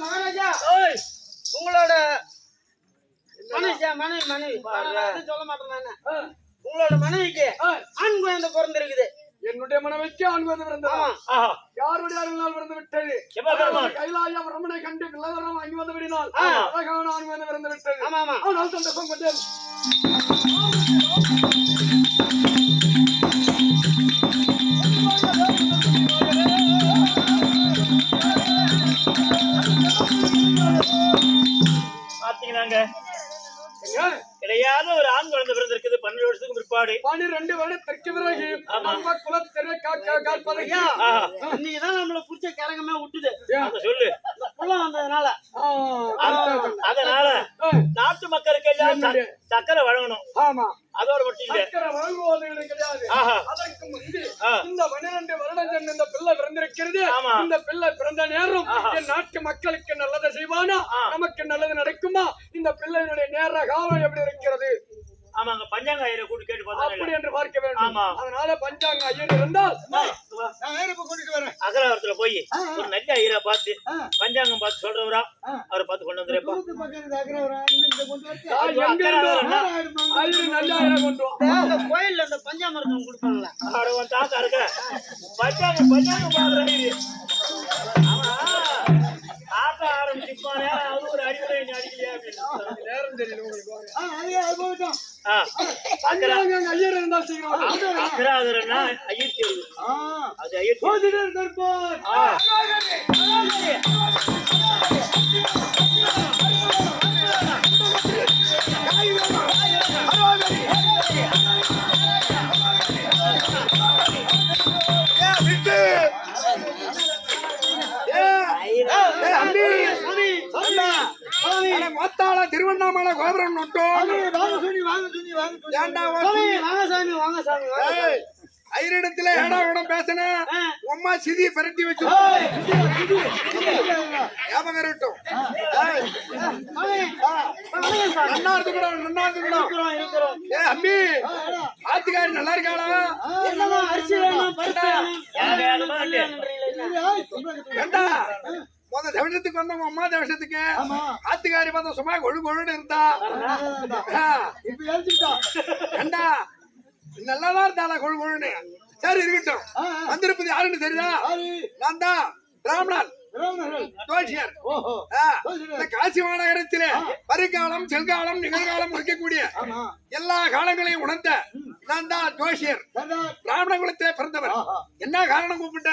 மகாராஜா! உங்களோட மனைவி மனைவி. மனைவி சொல்ல மாட்டேன் நானு. உங்களோட மனைவிக்கு ஆண் குழந்தை பிறந்திருக்குது. என்னுடைய மனைவிக்கு ஆண் பிறந்தது. ஆஹா. யாருடைய அருளால் பிறந்து விட்டது சிவபெருமான் கைலாய பிரம்மனை கண்டு பிள்ளவரம் வாங்கி வந்து விடினால். அழகான ஆண் வந்து பிறந்து விட்டது ஆமா ஆமா. ஆனால் சந்தோஷம் கொண்டேன். சொல்லு. புள்ள வந்ததுனால. அதனால நாட்டு மக்களுக்கு எல்லாம் சக்கரை வழங்கணும். ஆமா. அதோட மட்டும் இல்ல. சக்கரை வழங்குவது கிடையாது. அதற்கு ஆ. இந்த பன்னிரண்டு வருடங்கள் இந்த பிள்ளை பிறந்திருக்கிறது. இந்த பிள்ளை பிறந்த நேரம். என் நாட்டு மக்களுக்கு நல்லதை செய்வானா ஆ. நமக்கு நல்லது நடக்குமா இந்த பிள்ளையினுடைய நேர காலம் எப்படி இருக்கிறது ஆமாங்க பஞ்சாங்க ஐயரை கூட்டு கேட்டு அப்படி பார்த்தா என்று பார்க்க வேண்டும். ஆமா. அதனால பஞ்சாங்க ஐயர் இருந்தால் அகராவரத்துல போய் ஒரு நல்ல ஐயரா பார்த்து. பஞ்சாங்கம் பார்த்து சொல்றவரா. அவரை பார்த்து கொண்டு வந்துருப்பா தூக்கு பக்கத்துல இருக்கிறவரா, இந்த கொண்டு வந்து ஆ, எங்க இருந்தோ ஐயர் நல்ல ஐயரை கொண்டு வா. அந்த கோயில்ல அந்த பஞ்சாமிரதம் கொடுப்பாங்கல்ல. அவட உன் தாத்தா இருக்க. பஞ்சாங்கம் பஞ்சாங்கம் தாத்தா ஆரம்பிச்சுப்பானே அது ஒரு அறிவுரை நீ அடிக்கலையா அப்படின்னு. நேரம் தெரியல உங்களுக்கு. ஐயர் இருந்தால் சீக்கிரம் அக்கராதரன்னா ஐயர் தேர்வு அது ஐயர் தேர்வு. சோதிடர் திருவண்ணாமலை கோபுரம் நொட்டோம் வாங்க சாமி, வாங்க சாமி, வாங்க. ஏன்டா சாமி, வாங்க சாமி, வாங்க சாமி, வாங்க சாமி. ஐயரிடத்துல ஏடா இடம் பேசின. உம்மா சிதிய பரட்டி வச்சு ஏய். ஞாபகம் இருக்கட்டும் ஏய். நன்னா இருந்துக்கணும் நன்னா இருக்கிறோம். ஏ அம்பி. ஆத்துக்காரி நல்லா இருக்காளா ஆ, என்னம்மா, அரிசி வேணும். ஏய். ஏண்டா முத தவசத்துக்கு வந்தவங்க அம்மா தவசத்துக்கு ஆமா. ஆத்துக்காரி பார்த்தா சும்மா கொழு கொழுன்னு இருந்தா. ஏண்டா நல்லாதான் இருந்தாளா கொழு கொழுன்னு சரி இருக்கட்டும். வந்திருப்பது யாருன்னு தெரியுதா? நான் தான். இந்த காசி மாநகரத்திலே வருங்காலம் செல்காலம் நிகழ்காலம் இருக்கக்கூடிய. எல்லா காலங்களையும் உணர்ந்த நான் தான் சர்தார். பிராமணகுலத்திலே பிறந்தவர். என்ன காரணம் கூப்பிட்ட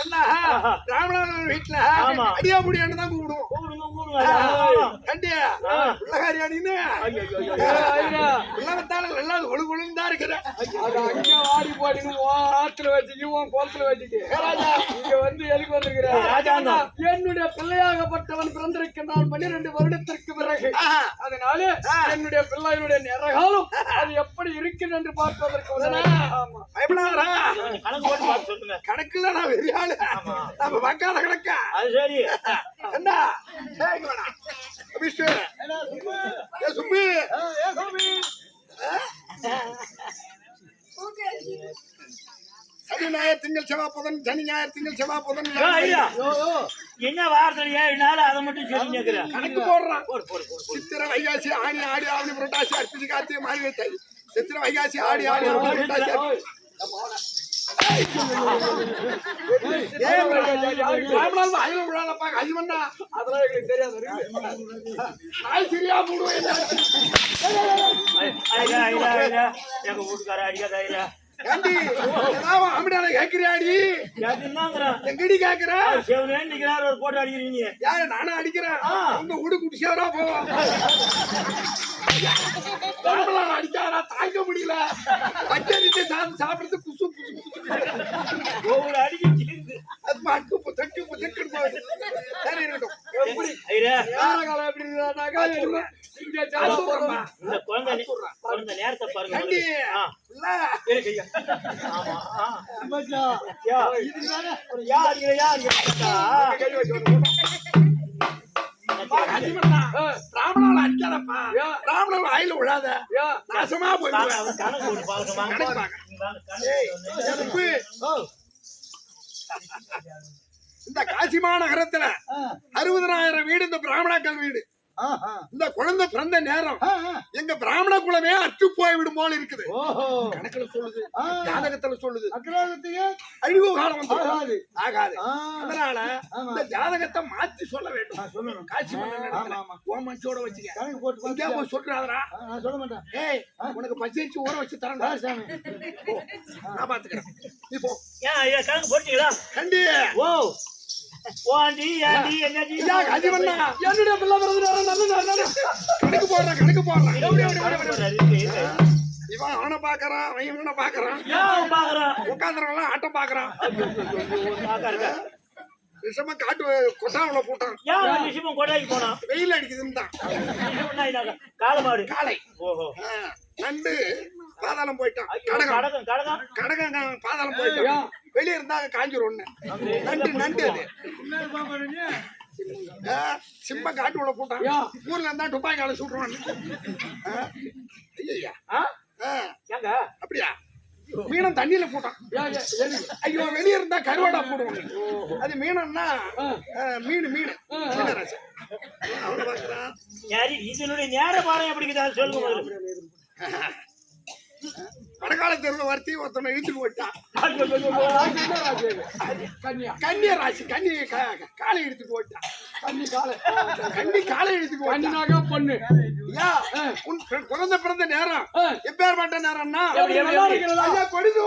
என்ன? ராமநாதன் வீட்டுல. அடியா முடியான்னு தான் கூப்பிடுவோம். நல்லா கொழு கொழுன்னு தான் இருக்கிற ஆடி போடி ஆத்துல வச்சுக்கு உன் குளத்துல வச்சுக்கு. இங்க வந்து எதுக்கு வந்திருக்கிற ராஜாங்கம். என்னுடைய பிள்ளையாகப்பட்டவன் பிறந்திருக்கின்றான் பன்னிரண்டு வருடத்திற்கு பிறகு. அதனால என்னுடைய பிள்ளையினுடைய நிறகாலம் அது எப்படி இருக்குது என்று பார்ப்பதற்கு கணக்கு கணக்குல நான் பெரிய ஆளு. நம்ம பார்க்காத கணக்கா அது சரி. என்ன? விஷ்ணு ஏடா, சும்மா. ஏ சும்மி ஆ, ஏ சாமி. சனி ஞாயிறு திங்கள் செவ்வாய் புதன் சனி ஞாயிறு திங்கள் செவ்வாய் புதன். என்ன ஏழு நாள் அதை மட்டும் சொல்லி கேக்குறேன் கணக்கு போடுறான் போடு போடு போடு சித்திரை வைகாசி ஆணி ஆடி ஆவணி புரட்டாசி அர்ப்பிச்சு கார்த்திகை மாறி சித்திரை வைகாசி ஆடி ஆடி புரட்டாசி அதெல்லாம் எங்களுக்கு தெரியாது சரியா போடுவேன் எங்க வீட்டுக்கார அடிக்காத ஐயா ஏண்டி ஏதாவது அமிடால கேக்குறியாடி எங்கடி கேக்குற செவனே நிக்கிறாரு ஒரு போட்டு அடிக்கிறீங்க யாரு நானும் அடிக்கிறேன் உங்க வீடு குடிச்சவரா போவோம் ராமலால் அடிக்காரா தாங்க முடியல பச்சரிட்டு சாப்பிட்டு சாப்பிடுறது குசு குசு குசு ஒவ்வொரு அடிக்கு கிழிந்து அது பாட்டு புத்தக்கு புத்தக்குன்னு போகுது சரி இருக்கட்டும் எப்படி ஐயா நேர காலம் எப்படி இருந்தாக்கா என்ன? இங்க ஜாலா போடுறோமா? இந்த குழந்தை நே- குழந்தை நேரத்தை பாருங்க கண்டி ஆ இல்ல இருக்கு ஐயா ஆமா ஆ மச்சான். யா இதுக்கு தானே யா அடிக்கிற யா அடிக்கிற கை வச்சு ஒரு போட்டோ. அஜிமண்ணா, ஆ, ராமனால அடிக்காதப்பா. ராமனால வாயில விழாத நாசமா வாங்க, போயிடுவேன் அவன் கணக்கு போட்டு பாருங்க, வாங்க. கணக்கு பாக்க. இங்க வாங்க, கணக்கு போட்டு வந்து. உப்பு. இந்த காசி மாநகரத்துல அறுபதனாயிரம் வீடு இந்த பிராமணாக்கள் வீடு இந்த குழந்தை பிறந்த நேரம் எங்க பிராமண குலமே அற்று போய் விடும் போல இருக்குது கணக்குல சொல்லுது ஜாதகத்துல சொல்லுது. அக்கிரகத்துக்கு அழிவு காலம் வந்து ஆகாது. அதனால. இந்த ஜாதகத்தை மாத்தி சொல்ல வேண்டும். சொல்லணும் காசி மன்னன் ஆமா, ஆமா. உன் மனசோட வச்சுக்க. சொல்றாதரா நான் சொல்ல மாட்டேன். ஏய் உனக்கு பச்சரிச்சு ஊற வச்சு தரேன் நான் பாத்துக்கிறேன் இப்போ ஏன், ஐயா, கணக்கு போட்டீங்களா? கண்டி ஓ. ஓண்டி, ஏண்டி, என்னடி? ஐயா காஜிமண்ணா என்னுடைய பிள்ளை பிறந்த நேரம் நல்ல நல்ல. கணக்கு போடுறேன் கணக்கு போடுறேன் எப்படி, எப்படி. இவன் அவனை பாக்குறான் அவன் இவனை பாக்குறான் ஏன்? உட்காந்துறவன் ஆட்டம் பாக்குறான். விஷமா காட்டு கொட்டாவுல போட்டான் ஏன் ரிஷபம் கொடைக்கு போனான்? வெயில் அடிக்குதுன்னு தான்? காளமாடு. காலை ஓஹோ. நண்டு பாதாளம் போயிட்டான். கடகம். கடகம், பாதாளம் போயிட்டான். வெளியே இருந்தா காஞ்சிரும் ஒண்ணு. நண்டு நண்டு அது. ஆ, சிம்ம காட்டு உள்ள போட்டான். ஊர்ல இருந்தா துப்பாக்கியால சுடுறான் ஐயா? அப்படியா? மீனம் தண்ணியில போட்டான்? ஐயோ வெளியே இருந்தா கருவாடா போடுவாங்க. அது மீனம்னா மீன் மீன். மீனராசி அவனை பாக்குறான் இதனுடைய நேர பாடம் எப்படி சொல்லுங்க வடகால தெருவில் வர்த்தி ஒருத்தனை இழுத்துட்டு போயிட்டான்? கன்னியா ராசி கன்னி காலை இழுத்துட்டு போயிட்டான் கன்னி காலை கன்னி காலை இழுத்துட்டு கன்னினாக பொண்ணு. ஐயா, உன் குழந்தை பிறந்த நேரம். ஆ. எப்பேற்பட்ட நேரம்னா? கொடிது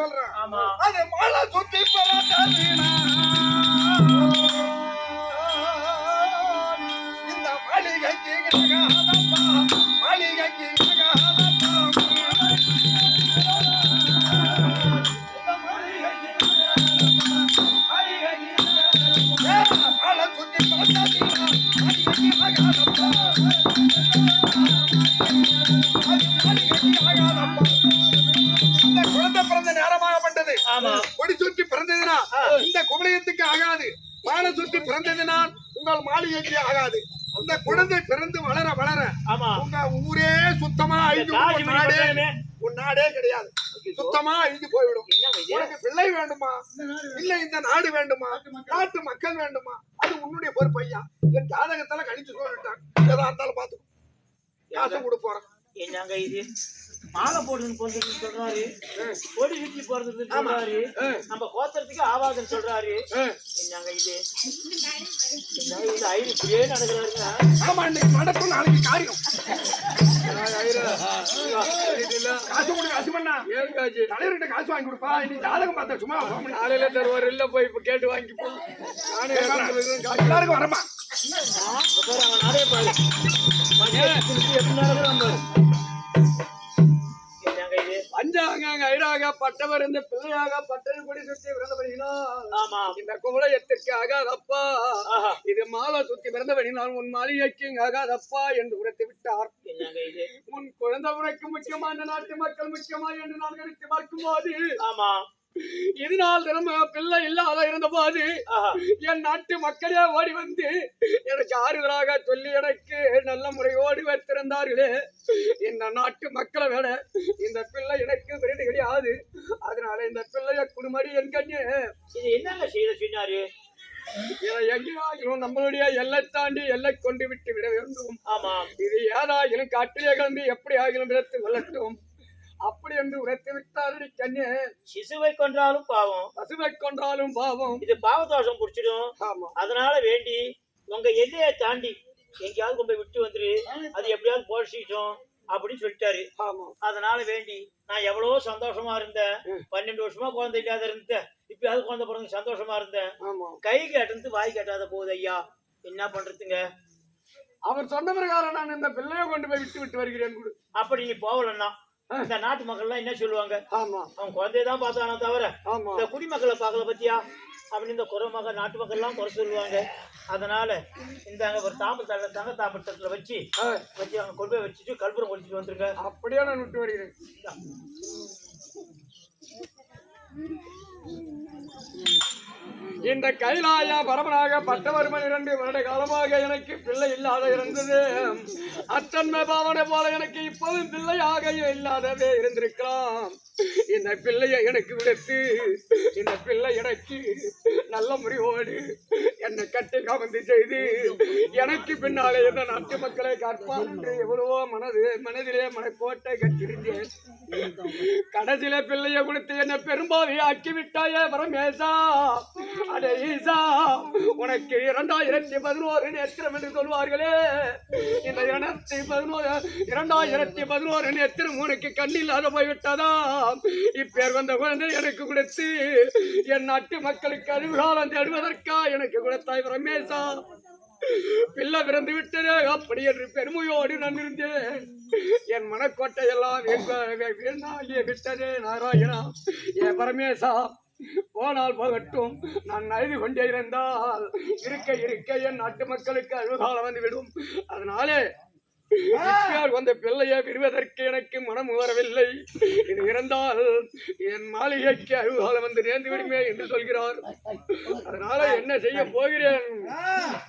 சொல்றேன். அது மழை குழந்தை பிறந்து வளர வளர ஆமா. உங்க ஊரே சுத்தமா அழிஞ்சு நாடே. உன் நாடே கிடையாது. சுத்தமா அழிஞ்சு போய்விடும்? உனக்கு பிள்ளை வேண்டுமா? இல்ல இந்த நாடு வேண்டுமா? நாட்டு மக்கள். வேண்டுமா? அது உன்னுடைய பொறுப்பு ஐயா. என் ஜாதகத்துல கணிச்சு சொல்லிட்டான். எதா இருந்தாலும் பாத்துக்கோ காசு கொடு போறேன். என்னங்க இது? மாலை போடுறது போறது சொல்றாரு. கொடி சுத்தி போறது சொல்றாரு. நம்ம கோத்திரத்துக்கு ஆவாதுன்னு சொல்றாரு. இது. ஐடி இப்படியே நடக்கிறாருங்க ஆமா இன்னைக்கு நடக்கும் நாளைக்கு காரியம். காசு கொடு காசு பண்ணா ஏன் காசு? தலைவர்கிட்ட காசு வாங்கி கொடுப்பா இன்னைக்கு ஜாதகம் பார்த்தா சும்மா. காலையில தருவார் இல்ல போய் இப்ப கேட்டு வாங்கி போ. நானே எல்லாருக்கும் வரமா? நிறைய பாரு எப்படி நடக்கிறான் பாரு. ஐராக பட்டவர் இந்த பிள்ளையாக பட்டது கொடி சுற்றி பிறந்தபடினா ஆமா. இந்த குவளையத்திற்கு ஆகாதப்பா இது மாலை சுத்தி பிறந்தபடினால் உன் மாளிகைக்கு ஆகாதப்பா என்று உரைத்து விட்டார். உன் குழந்தை உனக்கு முக்கியமா? இந்த நாட்டு மக்கள் முக்கியமா? என்று நான் நினைத்து பார்க்கும்போது ஆமா. இதனால் தினம பிள்ளை இல்லாத இருந்தபோது ஆஹா. என் நாட்டு மக்களே ஓடி வந்து எனக்கு ஆறுதலாக சொல்லி எனக்கு நல்ல முறையோடு வைத்திருந்தார்களே. இந்த நாட்டு மக்களை விட இந்த பிள்ளை எனக்கு விருது கிடையாது. அதனால இந்த பிள்ளைய குடும்படி என் கண்ணே. இது என்னங்க செய்த சொன்னாரு? இதை எங்கேயாகிலும் நம்மளுடைய எல்லை தாண்டி எல்லை கொண்டு விட்டு விட வேண்டும். ஆமா இது ஏதாகிலும் காட்டிலே கிளம்பி எப்படி ஆகிலும் விடத்து வெல்லட்டும் அப்படி என்று உரைத்து விட்டாரடி கண்ணே. சிசுவை கொன்றாலும் பாவம். பசுவை கொன்றாலும் பாவம். இது பாவதோஷம் புடிச்சிடும். ஆமா. அதனால வேண்டி உங்க எல்லையை தாண்டி எங்கேயாவது கொண்டு விட்டு வந்துரு. அது எப்படியாவது போஷிட்டோம் அப்படின்னு சொல்லிட்டாரு. அதனால வேண்டி நான் எவ்வளவோ சந்தோஷமா இருந்தேன். பன்னெண்டு வருஷமா குழந்தை இல்லாத இருந்தேன். இப்பயாவது குழந்தை பிறந்து சந்தோஷமா இருந்தேன். கை கேட்டது வாய் கேட்டாத போகுது ஐயா. என்ன பண்றதுங்க? அவர் சொன்ன பிரகாரம் நான் இந்த பிள்ளையை கொண்டு போய் விட்டு விட்டு வருகிறேன் அப்படி நீ போகலன்னா இந்த நாட்டு மக்கள் எல்லாம் என்ன சொல்லுவாங்க? ஆமா. அவன் குழந்தைய தான் பார்த்தானா தவிர இந்த குடிமக்களை பார்க்கல பத்தியா? அப்படின்னு இந்த குறை மகள் நாட்டு மக்கள் எல்லாம் குறை சொல்லுவாங்க. அதனால இந்த ஒரு தாம்பரத்தால தங்க தாம்பரத்துல வச்சு வச்சு அங்க கொண்டு போய் வச்சுட்டு கல்புரம் குடிச்சிட்டு வந்துருங்க. அப்படியே நான் விட்டு வருகிறேன். இந்த கைலாய பரமனாக பட்டவர்மன் இரண்டு வருட காலமாக எனக்கு பிள்ளை இல்லாத இருந்தது. அத்தன்மை பாவனை போல எனக்கு இப்போதும் பிள்ளையாக இல்லாதவே இருந்திருக்கலாம். இந்த பிள்ளையை எனக்கு விடுத்து இந்த பிள்ளை எனக்கு நல்ல முறிவோடு என்னை கட்டி கவர்ந்து செய்து எனக்கு பின்னாலே இந்த நாட்டு மக்களை கற்பார் என்று எவ்வளவோ மனது மனதிலே மனக்கோட்டை கட்டியிருந்தேன். கடைசியில பிள்ளைய கொடுத்து என்ன பெரும்பாவி ஆக்கி விட்டாயே பரமேசா அடே ஈசா உனக்கு இரண்டாயிரத்தி பதினோரு நேத்திரம் என்று சொல்வார்களே. இந்த இரண்டாயிரத்தி பதினோரு இரண்டாயிரத்தி பதினோரு நேத்திரம் உனக்கு கண்ணில்லாத போய்விட்டதா? இப்பேர் வந்த குழந்தை எனக்கு கொடுத்து என் நாட்டு மக்களுக்கு அறிவுகாலம் தேடுவதற்கா எனக்கு கொடுத்தாய் பரமேசா பிள்ளை பிறந்து விட்டதே. அப்படி என்று பெருமையோடு நான் இருந்தேன். என் மனக்கோட்டையெல்லாம் வீணாகிய விட்டதே. நாராயணா ஏ பரமேசா போனால் போகட்டும். நான் அழுது கொண்டே இருந்தால் இருக்க இருக்க என் நாட்டு மக்களுக்கு அழுகாலம் வந்துவிடும். அதனாலே வந்த பிள்ளையை விடுவதற்கு எனக்கு மனம் வரவில்லை இது இருந்தால் என் மாளிகைக்கு அழுகாலம் வந்து நேர்ந்து விடுமே என்று சொல்கிறார். அதனால என்ன செய்ய போகிறேன்?